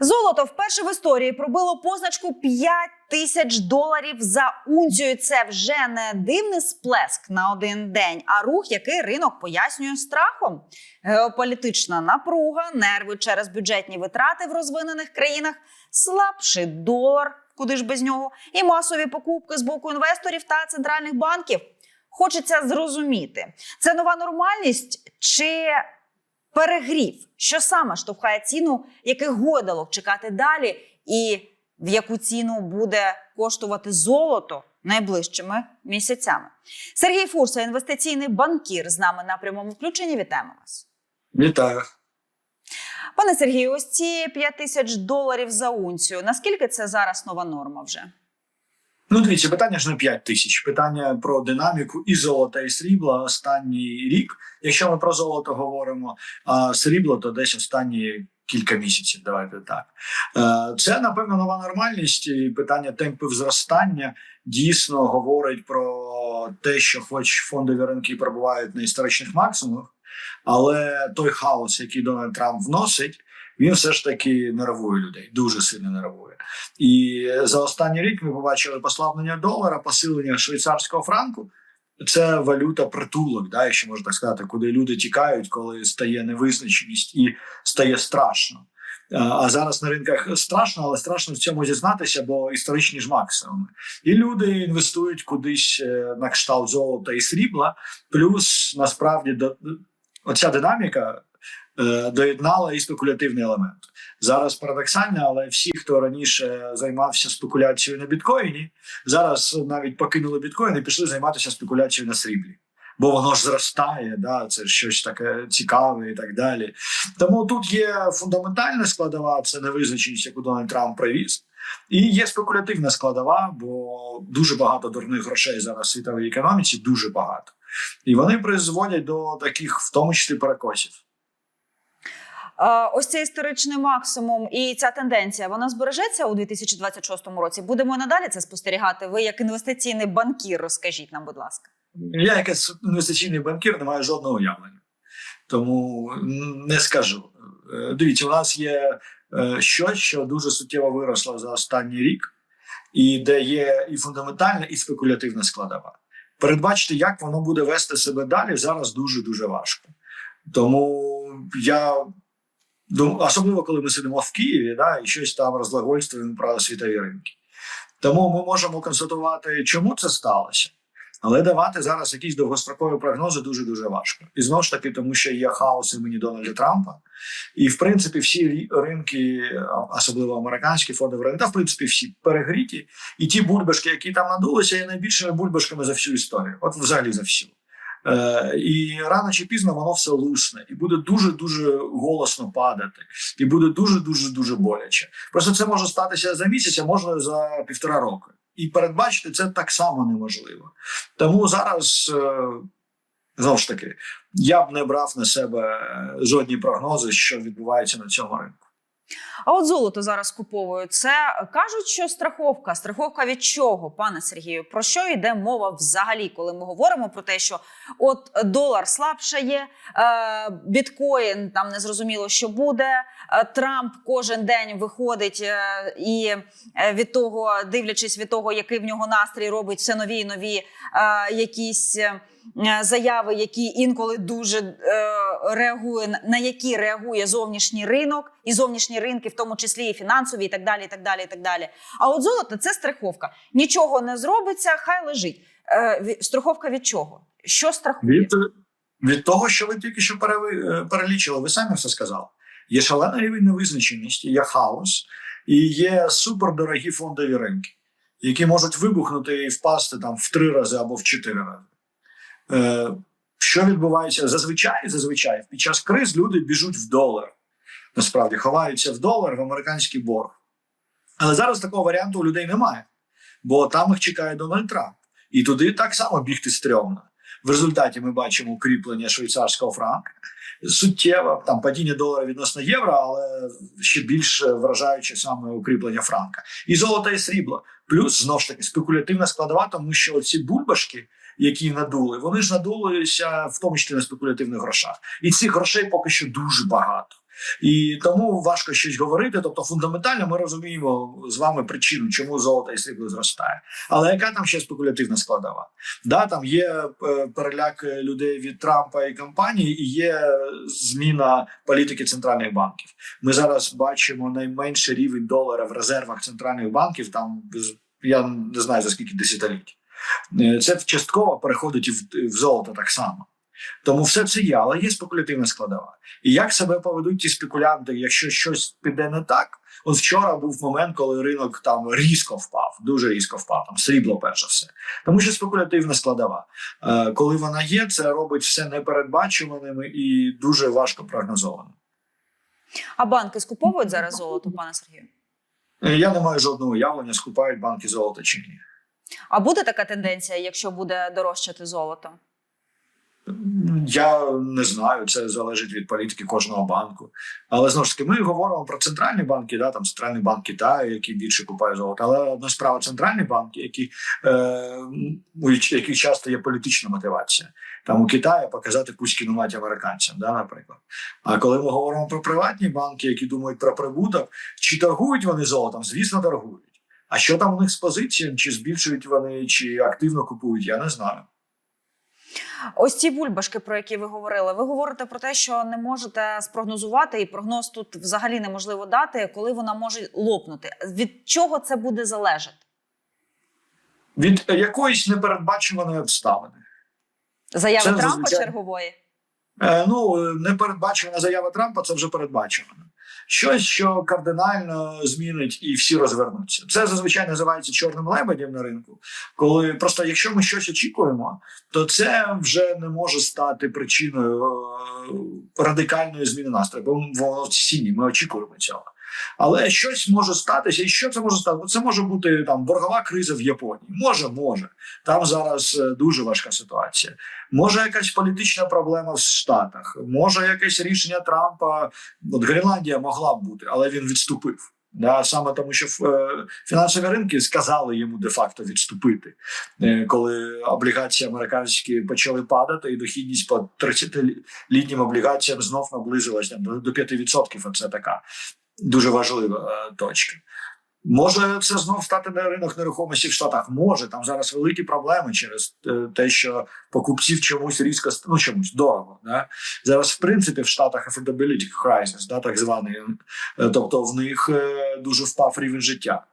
Золото вперше в історії пробило позначку 5 тисяч доларів за унцію. Це вже не дивний сплеск на один день, а рух, який ринок пояснює страхом. Геополітична напруга, нерви через бюджетні витрати в розвинених країнах, слабший долар, куди ж без нього, і масові покупки з боку інвесторів та центральних банків. Хочеться зрозуміти, це нова нормальність чи перегрів, що саме штовхає ціну, яких гойдалок чекати далі, і в яку ціну буде коштувати золото найближчими місяцями. Сергій Фурса, інвестиційний банкір, з нами на прямому включенні. Вітаємо вас. Вітаю. Пане Сергію, ось ці 5 тисяч доларів за унцію. Наскільки це зараз нова норма вже? Ну, дивіться, питання ж не 5 тисяч. Питання про динаміку і золота, і срібла останній рік. Якщо ми про золото говоримо, а срібло, то десь останні кілька місяців. Давайте так. Е, Це напевно нова нормальність. І питання темпів зростання дійсно говорить про те, що, хоч фондові ринки перебувають на історичних максимумах, але той хаос, який Дональд Трамп вносить. Він все ж таки нервує людей, дуже сильно нервує. І за останній рік ми побачили послаблення долара, посилення швейцарського франку. Це валюта притулок, да, якщо можна так сказати, куди люди тікають, коли стає невизначеність і стає страшно. А- зараз на ринках страшно, але страшно в цьому зізнатися, бо історичні ж максимуми. І люди інвестують кудись е, на кшталт золота і срібла. Плюс насправді оця динаміка доєднала і спекулятивний елемент. Зараз парадоксально, але всі, хто раніше займався спекуляцією на біткоїні, зараз навіть покинули біткоін і пішли займатися спекуляцією на сріблі. Бо воно ж зростає, да, це щось таке цікаве і так далі. Тому тут є фундаментальна складова, це невизначеність, яку Дональд Трамп привіз. І є спекулятивна складова, бо дуже багато дурних грошей зараз в світовій економіці, дуже багато. І вони призводять до таких, в тому числі, перекосів. Ось цей історичний максимум і ця тенденція вона збережеться у 2026 році. Будемо надалі це спостерігати. Ви як інвестиційний банкір, розкажіть нам, будь ласка. Я, як інвестиційний банкір, не маю жодного уявлення, тому не скажу. Е, Дивіться, у нас є е, щось, що дуже суттєво виросло за останній рік, і де є і фундаментальна, і спекулятивна складова. Передбачити, як воно буде вести себе далі, зараз дуже дуже важко. Тому я особливо коли ми сидимо в Києві, да, і щось там розлагольствуємо про світові ринки. Тому ми можемо констатувати, чому це сталося. Але давати зараз якісь довгострокові прогнози дуже дуже важко. І знову ж таки, тому що є хаос імені Дональда Трампа, і в принципі всі ринки, особливо американські фондові ринки, та в принципі всі перегріті. І ті бульбашки, які там надулися, є найбільшими бульбашками за всю історію. От взагалі за всю. Е, і рано чи пізно воно все лусне, і буде дуже дуже голосно падати, і буде дуже дуже дуже боляче. Просто це може статися за місяць, а може за півтора року. І передбачити це так само неможливо. Тому зараз е, знову ж таки я б не брав на себе е, жодні прогнози, що відбувається на цьому ринку. А от золото зараз куповують. Це кажуть, що страховка. Страховка від чого, пане Сергію? Про що йде мова взагалі, коли ми говоримо про те, що от долар слабшає, е, біткоін там не зрозуміло, що буде. е, Трамп кожен день виходить е, і е, від того, дивлячись від того, який в нього настрій робить все нові і нові е, якісь. е, Заяви, які інколи дуже е, реагує на які реагує зовнішній ринок, і зовнішні ринки, в тому числі і фінансові, і так далі. і так далі, і так далі. А от золото це страховка. Нічого не зробиться, хай лежить. Е, страховка від чого? Що страхує? Від, від того, що ви тільки що е, перелічили, ви самі все сказали. Є шалений рівень невизначеності, є хаос, і є супердорогі фондові ринки, які можуть вибухнути і впасти там в три рази або в чотири рази. Е, що відбувається зазвичай? Зазвичай під час криз люди біжуть в долар. Насправді ховаються в долар в американський борг. Але зараз такого варіанту у людей немає, бо там їх чекає Дональд Трамп. І туди так само бігти стрьомно. В результаті ми бачимо укріплення швейцарського франка. Суттєве там падіння долара відносно євро, але ще більш вражаюче саме укріплення франка. І золото і срібло. Плюс знову ж таки спекулятивна складова, тому що ці бульбашки, які надули, вони ж надулися в тому числі на спекулятивних грошах. І цих грошей поки що дуже багато. І тому важко щось говорити. Тобто, фундаментально ми розуміємо з вами причину, чому золото і срібло зростає. Але яка там ще спекулятивна складова? Да, там є е, переляк людей від Трампа і компанії, і є зміна політики центральних банків. Ми зараз бачимо найменший рівень долара в резервах центральних банків. Там я не знаю за скільки десятиліть. Е, Це частково переходить і в, в золото так само. Тому все це є, але є спекулятивна складова. І як себе поведуть ті спекулянти, якщо щось піде не так? От вчора був момент, коли ринок там різко впав, дуже різко впав. Там срібло, перше все. Тому що спекулятивна складова. Е, коли вона є, це робить все непередбачуваним і дуже важко прогнозованим. А банки скуповують зараз золото, пане Сергію? Е, Я не маю жодного уявлення, скупають банки золото чи ні. А буде така тенденція, якщо буде дорожчати золото? Я не знаю, це залежить від політики кожного банку. Але знову ж таки, ми говоримо про центральні банки, да, там центральний банк Китаю, який більше купує золото. Але одна справа центральні банки, які, е, у яких часто є політична мотивація. Там у Китаї показати пусть кінувати американцям, да, наприклад. А коли ми говоримо про приватні банки, які думають про прибуток, чи торгують вони золотом? Звісно, торгують. А що там у них з позиціями, чи збільшують вони, чи активно купують, я не знаю. Ось ці бульбашки, про які ви говорили. Ви говорите про те, що не можете спрогнозувати, і прогноз тут взагалі неможливо дати, коли вона може лопнути. Від чого це буде залежати? Від якоїсь непередбачуваної обставини. Заяви Це Трампа чергової? Е, ну, непередбачувана заява Трампа це вже передбачувано. Щось, що кардинально змінить, і всі розвернуться. Це зазвичай називається чорним лебедем на ринку. Коли просто якщо ми щось очікуємо, то це вже не може стати причиною е, радикальної зміни настрою, бо воно сіні, ми очікуємо цього. Але щось може статися, і що це може стати? Ну, Це може бути там боргова криза в Японії. Може, може. Там зараз е, дуже важка ситуація. Може, якась політична проблема в Штатах, може якесь рішення Трампа. От Гренландія могла б бути, але він відступив. Да, саме тому, що е, фінансові ринки сказали йому де-факто відступити, Е, коли облігації американські почали падати, і дохідність по 30-літнім облігаціям знов наблизилася до, до 5%. А це така дуже важлива е, точка. Може це знов стати на ринок нерухомості в Штатах? Може, там зараз великі проблеми через е, те, що покупців чомусь різко ну, чомусь дорого. Да? Зараз, в принципі, в Штатах affordability crisis, да, так званий. Е, Тобто в них дуже впав рівень життя.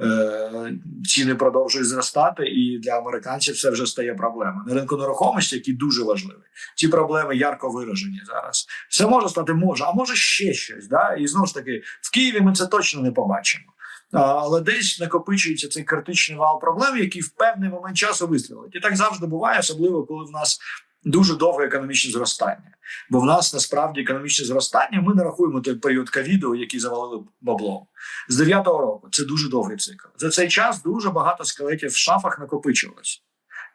Е, Ціни продовжують зростати, і для американців це вже стає проблемою. На ринку нерухомості, який дуже важливий, ці проблеми ярко виражені зараз. Це може стати може, а може ще щось. Да? І знову ж таки, в Києві ми це точно не побачимо. Але десь накопичується цей критичний вал проблем, який в певний момент часу вистрілить. І так завжди буває, особливо коли в нас дуже довге економічне зростання. Бо в нас насправді економічне зростання. Ми не рахуємо той період ковіду, який завалили баблом з 9-го року. Це дуже довгий цикл. За цей час дуже багато скелетів в шафах накопичувалось.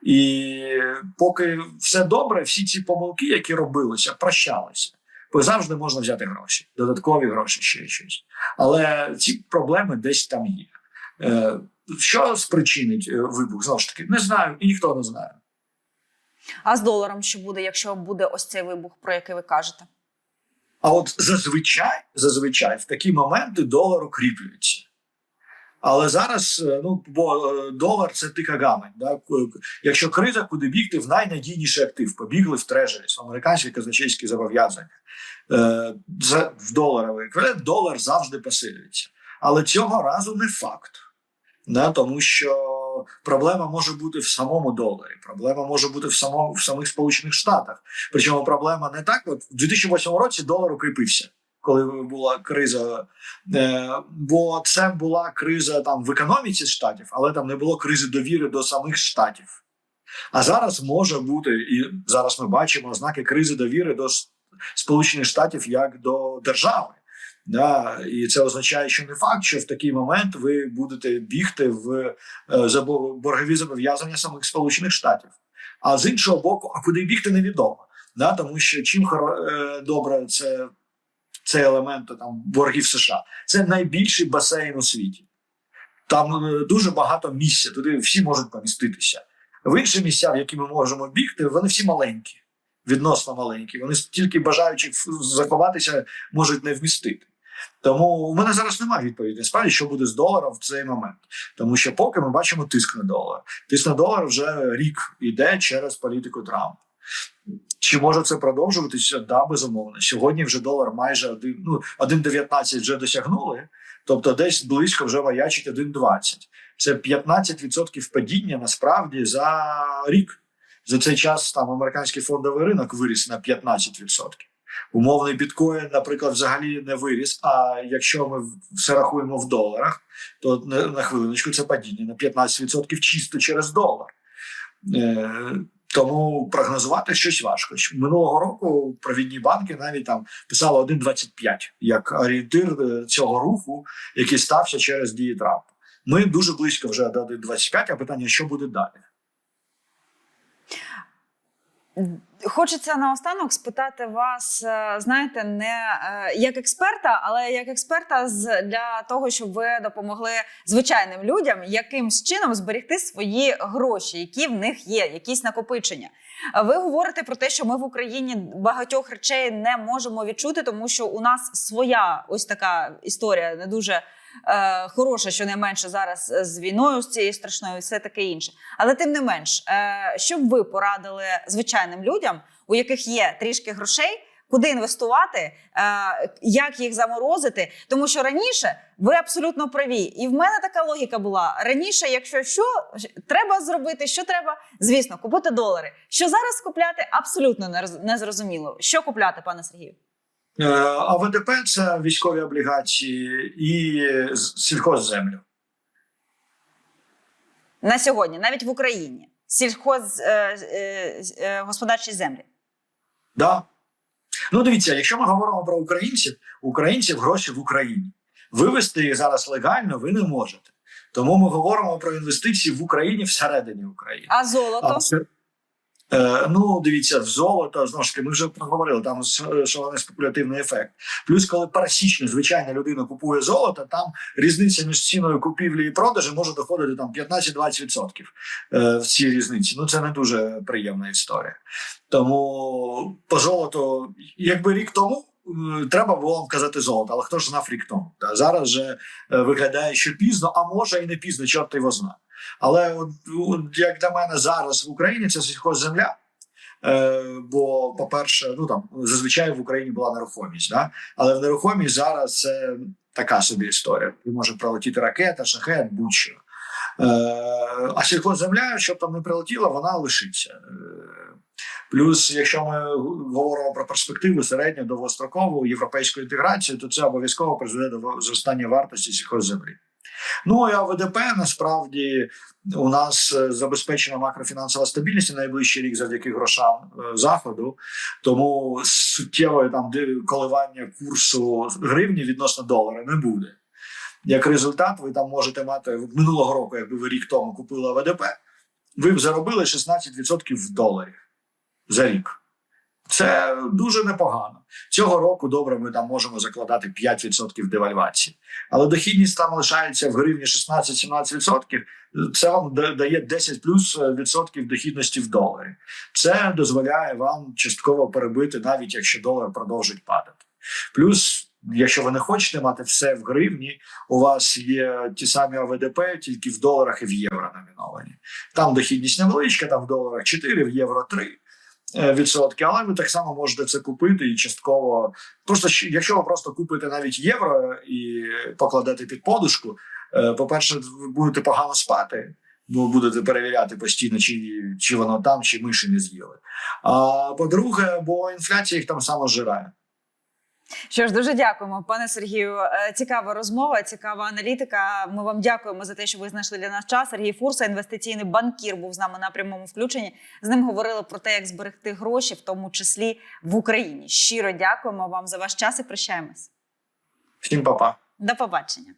І поки все добре, всі ці помилки, які робилися, прощалися. Бо завжди можна взяти гроші, додаткові гроші, ще щось. Але ці проблеми десь там є. Е, що спричинить е, вибух? Знову ж таки, не знаю, і ніхто не знає. А з доларом що буде, якщо буде ось цей вибух, про який ви кажете? А от зазвичай, зазвичай в такі моменти долар укріплюється. Але зараз, е, ну бо е, долар це тика гамень. Да? Якщо криза, куди бігти в найнадійніший актив, побігли в трежеріс, в американські казначейські зобов'язання е, в доларовий еквівалент, долар завжди посилюється. Але цього разу не факт. Да? Тому що проблема може бути в самому доларі, проблема може бути в самому в самих Сполучених Штатах. Причому проблема не так. От в 2008 році долар укріпився, коли була криза. Е, бо це була криза там в економіці штатів, але там не було кризи довіри до самих штатів. А зараз може бути, і зараз ми бачимо ознаки кризи довіри до Сполучених Штатів як до держави. Да, і це означає, що не факт, що в такий момент ви будете бігти в е, боргові зобов'язання самих Сполучених Штатів. А з іншого боку, а куди бігти невідомо. Да, тому що чим е, добре це цей елемент там боргів США, це найбільший басейн у світі. Там е, дуже багато місця, туди всі можуть поміститися. В інші місця, в які ми можемо бігти, вони всі маленькі. відносно маленькі. Вони стільки бажаючих заховатися можуть не вмістити. Тому у мене зараз немає відповіді справді, що буде з доларом в цей момент. Тому що поки ми бачимо тиск на долар. Тиск на долар вже рік іде через політику Трампа. Чи може це продовжуватися? Да, безумовно. Сьогодні вже долар майже один, ну, 1,19 вже досягнули, тобто десь близько вже маячить 1,20. Це 15% падіння насправді за рік. За цей час там американський фондовий ринок виріс на 15%. Умовний біткоін, наприклад, взагалі не виріс. А якщо ми все рахуємо в доларах, то на, хвилиночку це падіння на 15% чисто через долар. Е, тому прогнозувати щось важко. Минулого року провідні банки навіть там писали 1,25 як орієнтир е, цього руху, який стався через дії Трампа. Ми дуже близько вже до 1,25, а питання, що буде далі? Хочеться наостанок спитати вас, е, знаєте, не е, як експерта, але як експерта з для того, щоб ви допомогли звичайним людям якимсь чином зберегти свої гроші, які в них є, якісь накопичення. Ви говорите про те, що ми в Україні багатьох речей не можемо відчути, тому що у нас своя ось така історія не дуже. Е, хороша, щонайменше зараз е, з війною з цією страшною, і все таке інше. Але тим не менш, е, що б ви порадили звичайним людям, у яких є трішки грошей, куди інвестувати, е, як їх заморозити? Тому що раніше ви абсолютно праві, і в мене така логіка була раніше. Якщо що треба зробити, що треба, звісно, купити долари. Що зараз купляти, абсолютно не роз- не зрозуміло. Що купляти, пане Сергію? Е, А ВДП це військові облігації і сільхозземлю. на сьогодні, навіть в Україні, сільхоз е, е, е, землі. Да. Ну, дивіться, якщо ми говоримо про українців, українців гроші в Україні. Вивести їх зараз легально ви не можете. Тому ми говоримо про інвестиції в Україні всередині України. А золото? А, ну, дивіться, золото знову ж таки, ми вже проговорили, там шалений спекулятивний ефект. Плюс, коли пересічна звичайна людина купує золото, там різниця між ціною купівлі і продажу може доходити там 15-20% е, в цій різниці. Ну це не дуже приємна історія. Тому по золоту, якби рік тому. е, Треба було вам казати золото, але хто ж знав рік тому? Та зараз вже е, виглядає, що пізно, а може і не пізно, чорт його знає. Але от, от як для мене зараз в Україні це сільхозземля. Е, бо, по-перше, ну там зазвичай в Україні була нерухомість, да? але в нерухомість зараз це така собі історія. Може прилетіти ракета, шахет, будь-що. Е, а сільхозземля, щоб там не прилетіла, вона лишиться. Е, Плюс, якщо ми говоримо про перспективу середньо довгострокову європейську інтеграцію, то це обов'язково призведе до зростання вартості сільхозземлі. Ну а ВДП насправді у нас е, забезпечена макрофінансова стабільність на найближчий рік завдяки грошам е, заходу. Тому суттєвої там коливання курсу гривні відносно долара не буде. Як результат, ви там можете мати минулого року, якби ви рік тому купили ВДП, ви б заробили 16% в доларі за рік. Це дуже непогано. Цього року добре ми там можемо закладати 5% девальвації. Але дохідність там лишається в гривні 16-17%. Це вам да- дає 10 плюс відсотків дохідності в доларі. Це дозволяє вам частково перебити, навіть якщо долар продовжить падати. Плюс, якщо ви не хочете мати все в гривні, у вас є ті самі ОВДП, тільки в доларах і в євро номіновані. Там дохідність невеличка, там в доларах 4, в євро 3 е, відсотки, але ви так само можете це купити і частково. Просто якщо ви просто купите навіть євро і покладете під подушку, е, по-перше, ви будете погано спати, бо будете перевіряти постійно, чи, чи воно там, чи миші не з'їли. А по-друге, бо інфляція їх там само жирає. Що ж, дуже дякуємо, пане Сергію. Е, Цікава розмова, цікава аналітика. Ми вам дякуємо за те, що ви знайшли для нас час. Сергій Фурса, інвестиційний банкір, був з нами на прямому включенні. З ним говорили про те, як зберегти гроші, в тому числі в Україні. Щиро дякуємо вам за ваш час і прощаємось. Всім па-па. До побачення.